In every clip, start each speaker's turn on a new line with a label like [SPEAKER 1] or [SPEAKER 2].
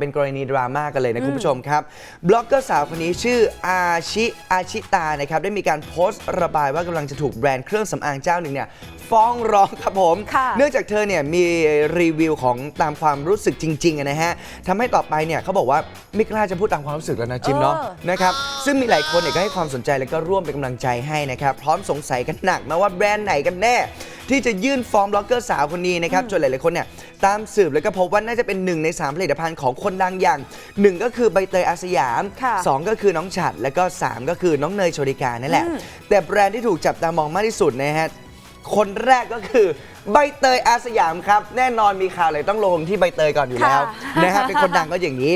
[SPEAKER 1] เป็นกรณีดราม่ากันเลยนะคุณผู้ชมครับ บล็อกเกอร์สาวคนนี้ชื่ออาชิอาชิตานะครับได้มีการโพสต์ระบายว่ากำลังจะถูกแบรนด์เครื่องสำอางเจ้าหนึ่งเนี่ยฟ้องร้องครับผม
[SPEAKER 2] ค่ะ
[SPEAKER 1] เนื่องจากเธอเนี่ยมีรีวิวของตามความรู้สึกจริงๆอะนะฮะทำให้ต่อไปเนี่ยเขาบอกว่าไม่กล้าจะพูดตามความรู้สึกแล้วนะจิมเนาะ
[SPEAKER 2] เออ
[SPEAKER 1] นะครับซึ่งมีหลายคนเนี่ยก็ให้ความสนใจแล้วก็ร่วมเป็นกำลังใจให้นะครับพร้อมสงสัยกันหนักนะว่าแบรนด์ไหนกันแน่ ที่จะยื่นฟ้องบล็อกเกอร์สาวคนนี้นะครับจนหลายๆคนเนี่ย ตามสืบแล้วก็พบว่าน่าจะเป็นหนึ่งในสามผลิตภัณฑ์ของคนดังอย่างหนึ่งก็คือใบเตยอาสยาม
[SPEAKER 2] ค่ะ
[SPEAKER 1] สองก็คือน้องฉัดแล้วก็สามก็คือน้องเนยโชติกานั่นแหละแต่แบรนด์ที่ถูกจับตามองมากที่สุดนะฮะ คนแรกก็คือใบเตยอาสยามครับ แน่นอนมีข่าวเลยต้องลงที่ใบเตยก่อนอยู่แล้ว
[SPEAKER 2] ค่ะ
[SPEAKER 1] นะฮะเป็นคนดังก็อย่างนี้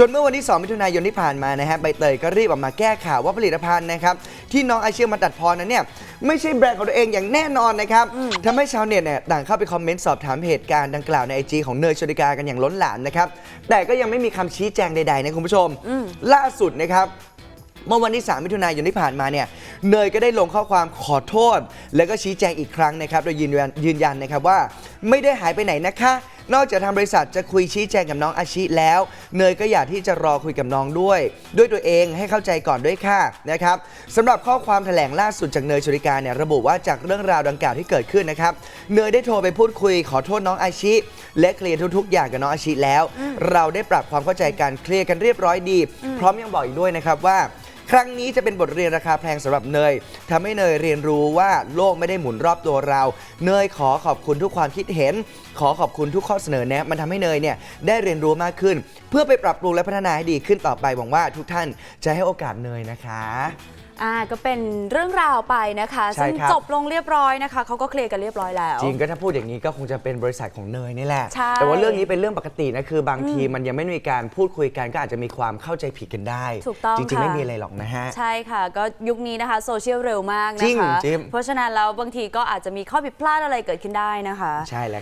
[SPEAKER 1] จนเมื่อวันที่ 2 มิถุนายนที่ผ่านมานะฮะใบเตยก็รีบออกมาแก้ข่าวว่าผลิตภัณฑ์นะครับที่น้องอาเชียมาตัดพรนั้นเนี่ยไม่ใช่แบรนด์ของตัวเองอย่างแน่นอนนะครับทำให้ชาวเน็ตเนี่ยต่างเข้าไปคอมเมนต์สอบถามเหตุการณ์ดังกล่าวในไอจีของเนยโชติกากันอย่างล้นหลามนะครับแต่ก็ยังไม่มีคำชี้แจงใดๆนะคุณผู้ชม ล่าสุดนะครับเมื่อวันที่ 3 มิถุนายนที่ผ่านมาเนี่ย เนยก็ได้ลงข้อความขอโทษ แล้วก็ชี้แจงอีกครั้งนะครับ โดยยืนยันยืนยันนะครับว่า ไม่ได้หายไปไหนนะคะ นอกจากทางบริษัทจะคุยชี้แจงกับน้องอาชิแล้ว เนยก็อยากที่จะรอคุยกับน้องด้วย ด้วยตัวเองให้เข้าใจก่อนด้วยค่ะนะครับสำหรับข้อความแถลงล่าสุดจากเนยชริการเนี่ยระบุว่าจากเรื่องราวดังกล่าวที่เกิดขึ้นนะครับเนยได้โทรไปพูดคุยขอโทษน้องอาชิและเคลียร์ทุกๆ อย่างกับน้องอาชิแล้ว เราได้ปรับความเข้าใจกันเคลียร์กันเรียบร้อยดี พร้อมยังบอกอีกด้วยนะครับว่า ครั้งนี้จะเป็นบทเรียนราคาแพงสำหรับเนยทำให้เนยเรียนรู้ว่าโลกไม่ได้หมุนรอบตัวเรา เนยขอขอบคุณทุกความคิดเห็น ขอขอบคุณทุกข้อเสนอแนะ มันทำให้เนยเนี่ยได้เรียนรู้มากขึ้น เพื่อไปปรับปรุงและพัฒนาให้ดีขึ้นต่อไปหวังว่าทุกท่านจะให้โอกาสเนยนะคะ
[SPEAKER 2] อ่าก็เป็นเรื่องราวไปนะคะ
[SPEAKER 1] ใช่
[SPEAKER 2] ซึ่ง
[SPEAKER 1] ครับ
[SPEAKER 2] จบลงเรียบร้อยนะคะเขาก็เคลียร์กันเรียบร้อยแล้ว
[SPEAKER 1] จริงก็ถ้าพูดอย่างนี้ก็คงจะเป็นบริษัทของเนยนี่แหละ
[SPEAKER 2] ใช่
[SPEAKER 1] แต่ว่าเรื่องนี้เป็นเรื่องปกตินะคือบางทีมันยังไม่มีการพูดคุยกันก็อาจจะมีความเข้าใจผิดกันได้
[SPEAKER 2] ถูกต้อง
[SPEAKER 1] จริงๆ
[SPEAKER 2] ค่ะ
[SPEAKER 1] ไม่มีอะไรหรอกนะฮะ
[SPEAKER 2] ใช่ค่ะ ก็ยุคนี้นะคะโซเชียลเร็วมาก
[SPEAKER 1] จริ
[SPEAKER 2] นะ
[SPEAKER 1] ง
[SPEAKER 2] คะ
[SPEAKER 1] จริง
[SPEAKER 2] เพราะฉะนั้นแล้วบางทีก็อาจจะมีข้อผิดพลาดอะไรเกิดขึ้นได้นะคะ
[SPEAKER 1] ใช่แล้ว